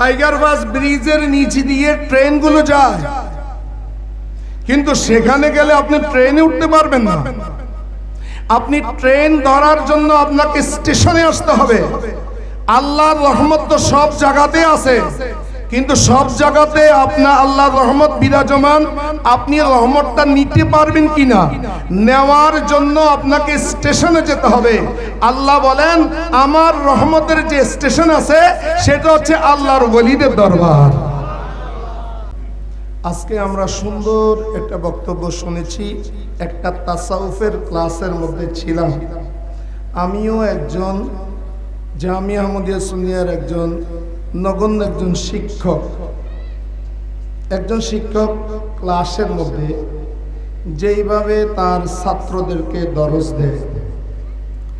Tiger বাস ব্রিজের নিচে দিয়ে ট্রেনগুলো যায়। কিন্তু সেখানে গেলে আপনি ট্রেনে উঠতে পারবেন না। আপনি ট্রেন ধরার জন্য আপনাকে স্টেশনে আসতে হবে। আল্লাহর রহমত তো সব জায়গাতে আছে। কিন্তু সব জায়গাতে আপনার আল্লাহর রহমত বিরাজমান। আপনি রহমতটা নিতে পারবেন কিনা? নেওয়ার জন্য আপনাকে স্টেশনে যেতে হবে। আল্লাহ বলেন, আমার রহমতের যে স্টেশন আছে, সেটা হচ্ছে আল্লাহর ওলিদের দরবার। আজকে আমরা সুন্দর একটা বক্তব্য শুনেছি, একটা তাসাউফের ক্লাসের মধ্যে ছিলাম। আমিও একজন জামিয়া আহমদিয়া সুনিয়ার একজন নগণ্য একজন শিক্ষক। একজন শিক্ষক ক্লাসের মধ্যে যেইভাবে তার ছাত্রদেরকে দরজ দেয়।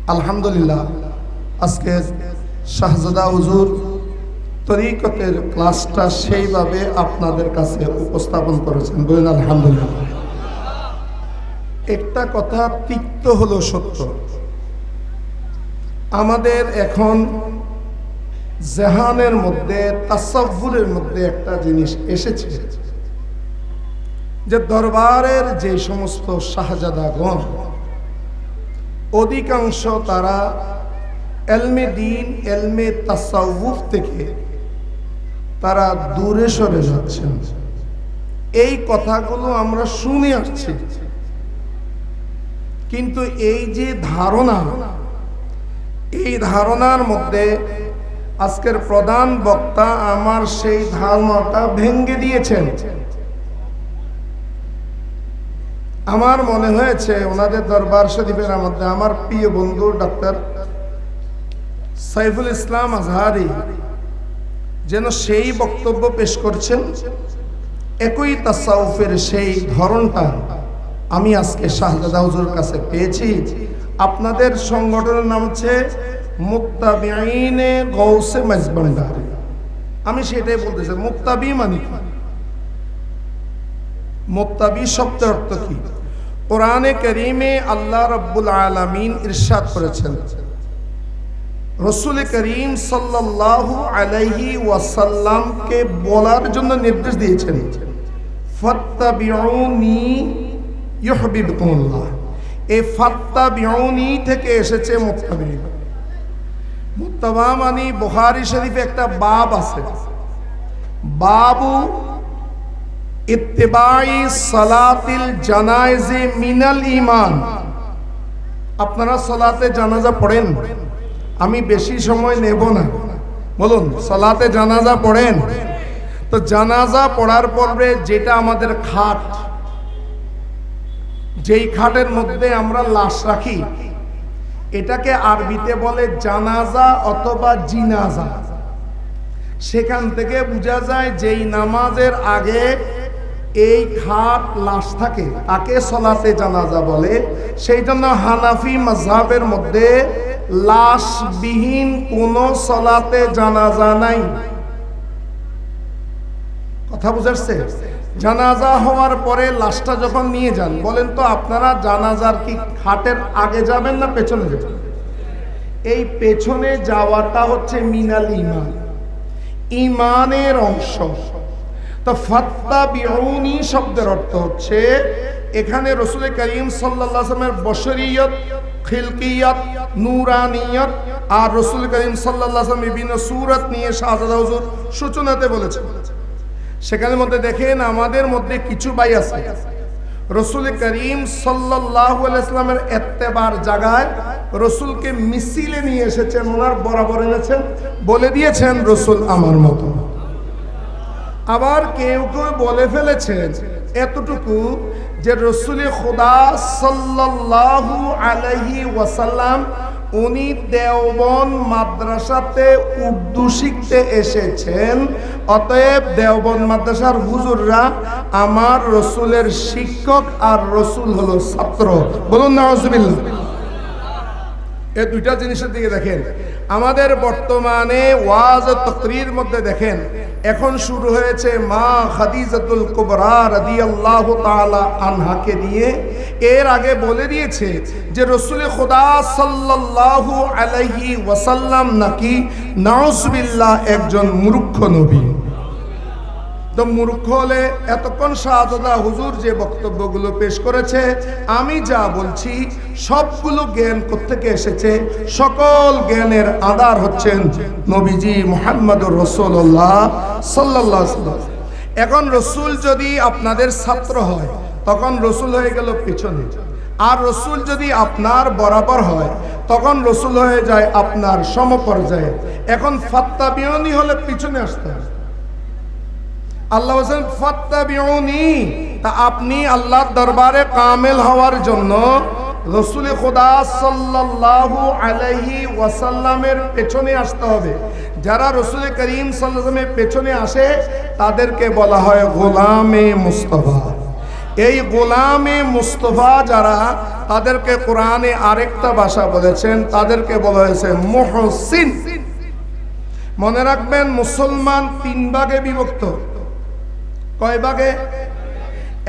আলহামদুলিল্লাহ, আজকে শাহজাদা হুজুর তরিকতের ক্লাসটা সেইভাবে আপনাদের কাছে উপস্থাপন করেছেন। বলেন, আলহামদুলিল্লাহ। একটা কথা তিক্ত হলো সত্য। আমাদের এখন জেহানের মধ্যে, তাসাব্বুরের মধ্যে একটা জিনিস এসেছে যে দরবারের যে সমস্ত শাহজাদাগণ, অধিকাংশ তারা এলমে দিন, এলমে তাসাউফ থেকে তারা দূরে সরে যাচ্ছেন। এই কথাগুলো আমরা শুনে আসছি। কিন্তু এই যে ধারণা, এই ধারণার মধ্যে আজকের প্রধান বক্তা আমার সেই ধারণাটা ভেঙ্গে দিয়েছেন। আমার মনে হয়েছে ওনাদের দরবার শরীফের মধ্যে আমার প্রিয় বন্ধু ডাক্তার সাইফুল ইসলাম আজহারি যেন সেই বক্তব্য পেশ করছেন, একই তাসাউফের সেই ধরনটা আমি আজকে শাহজাদা হুজুর কাছে পেয়েছি। আপনাদের সংগঠনের নাম হচ্ছে মুক্তাবিনে গৌসে মেজবান্ডার আমি সেটাই বলতে চাই মুক্তাবি মানে কি? মুক্তাবি শব্দের অর্থ কি? কোরআনে করিমে আল্লাহ রব্বুল আলমিন ইরশাদ করেছেন। রসুল করিম সাল্লাল্লাহু আলাইহি ওয়াসাল্লামকে বলার জন্য নির্দেশ দিয়েছেন। ফাত্তাবিউনি ইউহিব্বুকুমুল্লাহ। এই ফাত্তাবিউনি থেকে এসেছে মুত্তাবি মুত্তাবা মানে বুখারী শরীফে একটা বাব আছে। বাবু ইত্তেবাই সালাতিল জানাইজে মিনাল ইমান আপনারা সালাতে জানাজা পড়েন? আমি বেশি সময় নেব না। বলুন, সালাতে জানাজা পড়েন? তো জানাজা পড়ার পরে যেটা আমাদের খাট, যেই খাটের মধ্যে আমরা লাশ রাখি এটাকে আরবিতে বলে জানাজা অথবা জিনাজা। সেখান থেকে বোঝা যায় যেই নামাজের আগে এই খাট লাশ থাকে, তাকে সলাতে জানাজা বলে। সেই জন্য হানাফি মজাবের মধ্যে লাশবিহীন কোন সলাতে জানাজা নাই। কথা বুঝাচ্ছে? জানাজা হওয়ার পরে লাশটা যখন নিয়ে যান, বলেন তো আপনারা জানাজার কি খাটের আগে যাবেন না পেছনে যাবেন? এই পেছনে যাওয়াটা হচ্ছে মিনাল ইমান ইমানের অংশ। তো ফাত্তা বিউনি শব্দের অর্থ হচ্ছে, এখানে রসুল করিম সাল্লামের বশরিয়ত, খিলকিয়ত, নুরানিয়ত আর রসুল করিম সাল্লাম বিভিন্ন সুরত নিয়ে শাহজাদা হুজুর সূচনাতে বলেছেন। সেখানের মধ্যে দেখেন আমাদের মধ্যে কিছু ভাই আছে। রসুল করিম সাল্লামের এত্তেবার জায়গায় রসুলকে মিছিলে নিয়ে এসেছেন, ওনার বরাবর এনেছেন, বলে দিয়েছেন, রসুল আমার মতো। আবার কেউ কেউ বলে ফেলেছেন, এতটুকু যে রসুল খোদা সাল্লাল্লাহু আলাইহি ওয়াসাল্লাম উনি দেওবন মাদ্রাসাতে উর্দু শিখতে এসেছেন। অতএব দেওবন মাদ্রাসার হুজুররা আমার রসুলের শিক্ষক আর রসুল হলো ছাত্র। বলুন না এ দুইটা জিনিসের দিকে দেখেন। আমাদের বর্তমানে ওয়াজ তকরির মধ্যে দেখেন, এখন শুরু হয়েছে মা খাদিজাতুল কুবরা আল্লাহ তালা আনহাকে দিয়ে। এর আগে বলে দিয়েছে যে রসুল খোদা সাল্লাল্লাহু আলাইহি ওয়াসাল্লাম নাকি নাউসবিল্লাহ একজন মূর্খ নবী। তো মূর্খ হলে এতক্ষণ শাহজাদা হুজুর যে বক্তব্যগুলো পেশ করেছে, আমি যা বলছি, সবগুলো জ্ঞান কোথেকে এসেছে? সকল জ্ঞানের আধার হচ্ছেন নবীজি মোহাম্মদুর রসুল্লাহ সাল্লাহ এখন রসুল যদি আপনাদের ছাত্র হয়, তখন রসুল হয়ে গেল পিছনে। আর রসুল যদি আপনার বরাবর হয়, তখন রসুল হয়ে যায় আপনার সমপর্যায়ে। এখন ফাত্তাবিয়নি হলে পিছনে আসতে হবে। আল্লাহ হোসেন ফাত্তাবিউনি তা আপনি আল্লাহর দরবারে কামেল হওয়ার জন্য রসুল খোদা সাল্লাল্লাহু আলাইহি ওয়াসাল্লামের পেছনে আসতে হবে। যারা রসুল করিম সাল্লামের পেছনে আসে, তাদেরকে বলা হয় গোলামে মুস্তফা। এই গোলামে মুস্তফা যারা, তাদেরকে কোরআনে আরেকটা ভাষা বলেছেন, তাদেরকে বলা হয়েছে মুহসিন। মনে রাখবেন, মুসলমান তিন ভাগে বিভক্ত। কয় ভাগে?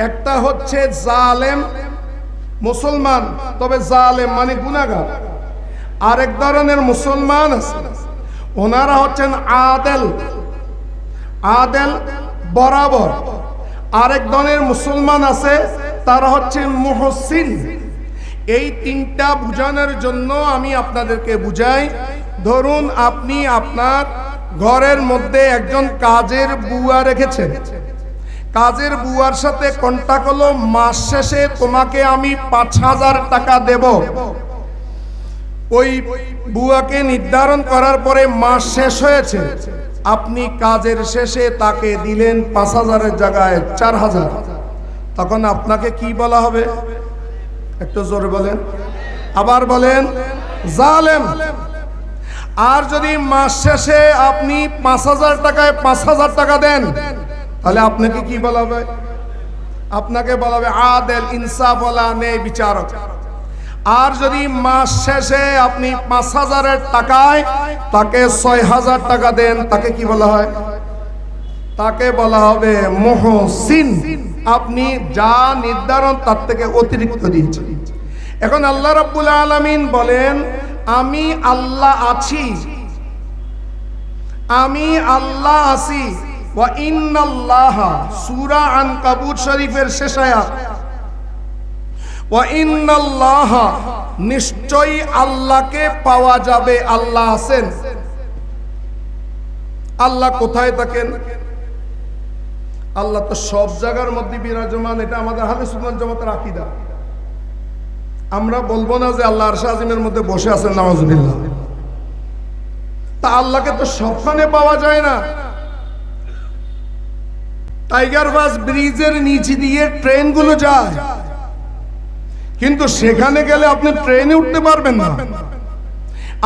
একটা হচ্ছে জালেম, মুসলমান, তবে জালেম মানে গুনাগার আরেক ধরনের মুসলমান আছে, ওনারা হচ্ছেন আদেল। আদেল বরাবর। আরেক ধরনের মুসলমান আছে, তারা হচ্ছেন মুহসিন। এই তিনটা বুঝানোর জন্য আমি আপনাদেরকে বুঝাই। ধরুন আপনি আপনার ঘরের মধ্যে একজন কাজের বুয়া রেখেছেন। কাজের বুয়ার সাথে কন্টাক্ট হলো, মাস শেষে তোমাকে আমি পাঁচ হাজার টাকা দেব। ওই বুয়াকে নির্ধারণ করার পরে মাস শেষ হয়েছে। আপনি কাজের শেষে তাকে দিলেন পাঁচ হাজারের জায়গায় চার হাজার। তখন আপনাকে কি বলা হবে? একটু জোরে বলেন। আবার বলেন, জালেম। আর যদি মাস শেষে আপনি পাঁচ হাজার টাকায় পাঁচ হাজার টাকা দেন তাহলে আপনাকে কি বলা হবে আপনাকে বলা হবে আদেল ইনসাফ বলা নেই বিচারক। আর যদি মাস শেষে আপনি পাঁচ হাজারের টাকায় তাকে ছয় হাজার টাকা দেন, তাকে কি বলা হয়? তাকে বলা হবে মহসিন। আপনি যা নির্ধারণ তার থেকে অতিরিক্ত দিয়েছেন। এখন আল্লাহ রাব্বুল আলামিন বলেন, আমি আল্লাহ আছি। আমি আল্লাহ আছি। সূরা আল্লাহকে পাওয়া যাবে, আল্লাহ আছেন। আল্লাহ কোথায় থাকেন? আল্লাহ তো সব জায়গার মধ্যে বিরাজমান, এটা আমাদের হালে সুন্দর জমাতের আকিদা। আমরা বলব না যে আল্লাহ আরশা মধ্যে বসে আছেন নামাজুবিল্লাহ তা আল্লাহকে তো সবখানে পাওয়া যায় না। টাইগার বাস ব্রিজের নিচে দিয়ে ট্রেনগুলো যায়। কিন্তু সেখানে গেলে আপনি ট্রেনে উঠতে পারবেন না।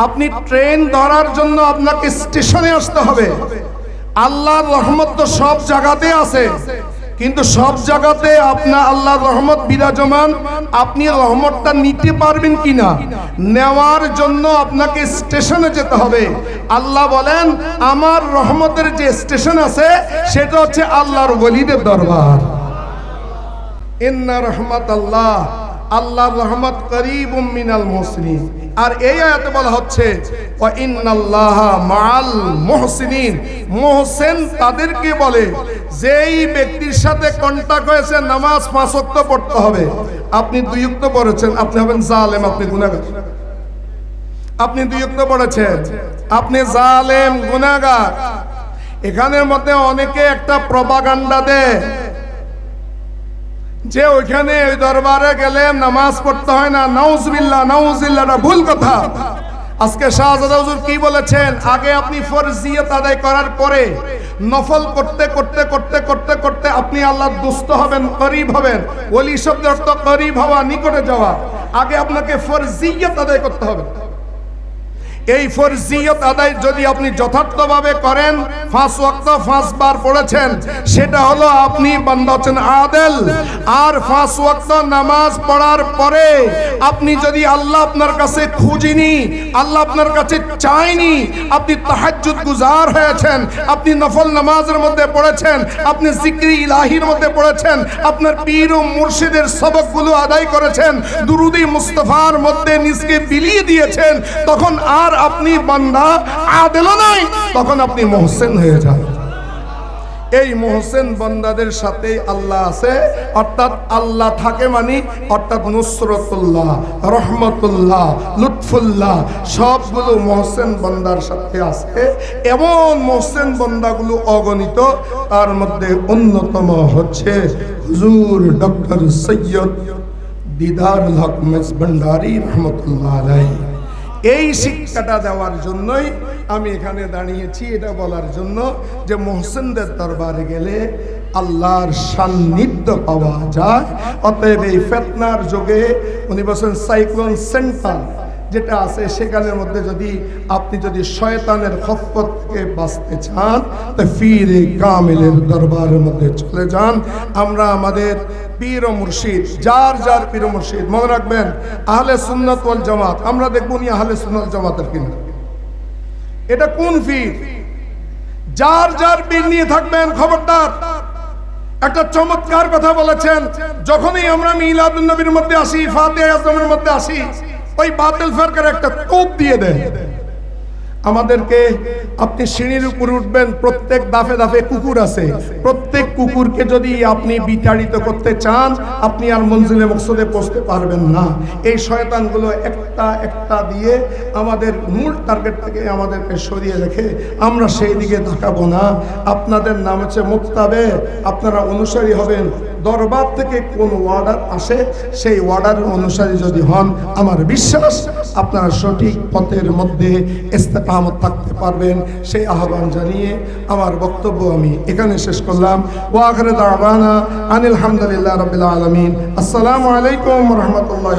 আপনি ট্রেন ধরার জন্য আপনাকে স্টেশনে আসতে হবে। আল্লাহর রহমত তো সব জায়গাতে আছে। কিন্তু সব জায়গাতে আপনার আল্লাহর রহমত বিরাজমান। আপনি রহমতটা নিতে পারবেন কিনা? নেওয়ার জন্য আপনাকে স্টেশনে যেতে হবে। আল্লাহ বলেন, আমার রহমতের যে স্টেশন আছে, সেটা হচ্ছে আল্লাহর ওলিদের দরবার। ইন্না রহমত আল্লাহ আল্লাহর রহমত করিব মিনাল মুসলিম আর এই আয়াতে বলা হচ্ছে ইন্নাল্লাহ মাআল মুহসিনিন। মুহসিন তাদেরকে বলে যেই ব্যক্তির সাথে কন্টাক্ট হয়েছে, নামাজ পাঁচ ওয়াক্ত পড়তে হবে। আপনি দুই ওয়াক্ত পড়েছেন, আপনি হবেন জালেম, আপনি গুনাহগার। আপনি দুই ওয়াক্ত পড়েছেন, আপনি জালেম, গুনাহগার। এখানের মধ্যে অনেকে একটা প্রপাগান্ডা দেয়, যে ওইখানে ওই দরবারে গেলে নামাজ পড়তে হয় না, নাউজবিল্লাহ নাউজিল্লাহটা ভুল কথা। আজকে শাহজাদা হুজুর কি বলেছেন? আগে আপনি ফরজিয়ত আদায় করার পরে নফল করতে করতে করতে করতে করতে আপনি আল্লাহর দুস্থ হবেন করিব হবেন। ওলি শব্দের অর্থ করিব হওয়া, নিকটে যাওয়া। আগে আপনাকে ফরজিয়ত আদায় করতে হবে। এই ফরজিয়ত আদায় যদি আপনি যথার্থভাবে করেন পাঁচ ওয়াক্ত পাঁচবার পড়েছেন, সেটা হলো আপনি বান্দা হচ্ছেন আদেল। আর পাঁচ ওয়াক্ত নামাজ পড়ার পরে আপনি যদি আল্লাহ আপনার কাছে খুঁজিনি, আল্লাহ আপনার কাছে চাইনি আপনি তাহাজ্জুদ গুজার হয়েছেন, আপনি নফল নামাজের মধ্যে পড়েছেন, আপনি জিক্রি ইলাহির মধ্যে পড়েছেন, আপনার পীর ও মুর্শিদের সবকগুলো আদায় করেছেন, দুরুদি মুস্তফার মধ্যে নিজকে বিলিয়ে দিয়েছেন, তখন আর আপনি বান্দা আদেল নাই, তখন আপনি মোহসেন হয়ে যান। এই মোহসেন বন্দাদের সাথে আল্লাহ আছে, অর্থাৎ আল্লাহ থাকে মানে অর্থাৎ নুসরতুল্লাহ, রহমতুল্লাহ, লুৎফুল্লাহ, সবগুলো মোহসেন বন্দার সাথে আছে। এমন মোহসেন বন্দাগুলো অগণিত, তার মধ্যে অন্যতম হচ্ছে হুজুর ডক্টর সৈয়দ দিদার হক মেজ রহমতুল্লাহ আলাই এই শিক্ষাটা দেওয়ার জন্যই আমি এখানে দাঁড়িয়েছি, এটা বলার জন্য যে মোহসেনদের দরবারে গেলে আল্লাহর সান্নিধ্য পাওয়া যায়। অতএব এই ফেতনার যোগে উনি বলছেন, সাইক্লোন সেন্টার। যেটা আছে সেখানের মধ্যে যদি আপনি যদি শয়তানের খপ্পত থেকে বাঁচতে চান, তো ফিরে কামিলের দরবারের মধ্যে চলে যান। আমরা আমাদের পীর মুর্শিদ, যার যার পীর মুর্শিদ, মনে রাখবেন, আহলে সুন্নত জামাত, আমরা দেখব নি আহলে সুন্নত জামাতের কিনা। এটা কোন পীর? যার যার পীর নিয়ে থাকবেন খবরদার। একটা চমৎকার কথা বলেছেন, যখনই আমরা মিলাদুন নবীর মধ্যে আসি ফাতে আজমের মধ্যে আসি ওই বাতিল সরকার একটা কোপ দিয়ে দেয় আমাদেরকে আপনি সিঁড়ির উপর উঠবেন, প্রত্যেক দাফে দাফে কুকুর আছে। প্রত্যেক কুকুরকে যদি আপনি বিতাড়িত করতে চান, আপনি আর মঞ্জিলে মকসদে পৌঁছতে পারবেন না। এই শয়তানগুলো একটা একটা দিয়ে আমাদের মূল টার্গেট থেকে আমাদেরকে সরিয়ে রেখে আমরা সেই দিকে তাকাবো না। আপনাদের নাম হচ্ছে মুক্তাবে, আপনারা অনুসারী হবেন। দরবার থেকে কোন ওয়ার্ডার আসে, সেই ওয়ার্ডার অনুসারী যদি হন, আমার বিশ্বাস আপনারা সঠিক পথের মধ্যে ইস্তেকামত থাকতে পারবেন, সেই আহ্বান জানিয়ে আমার বক্তব্য আমি এখানে শেষ করলাম। ওয়াখরে দাওয়ানা আনিল হামদুলিল্লাহ রবিল্লা আলমিন। আসসালামু আলাইকুম রহমতুল্লাহ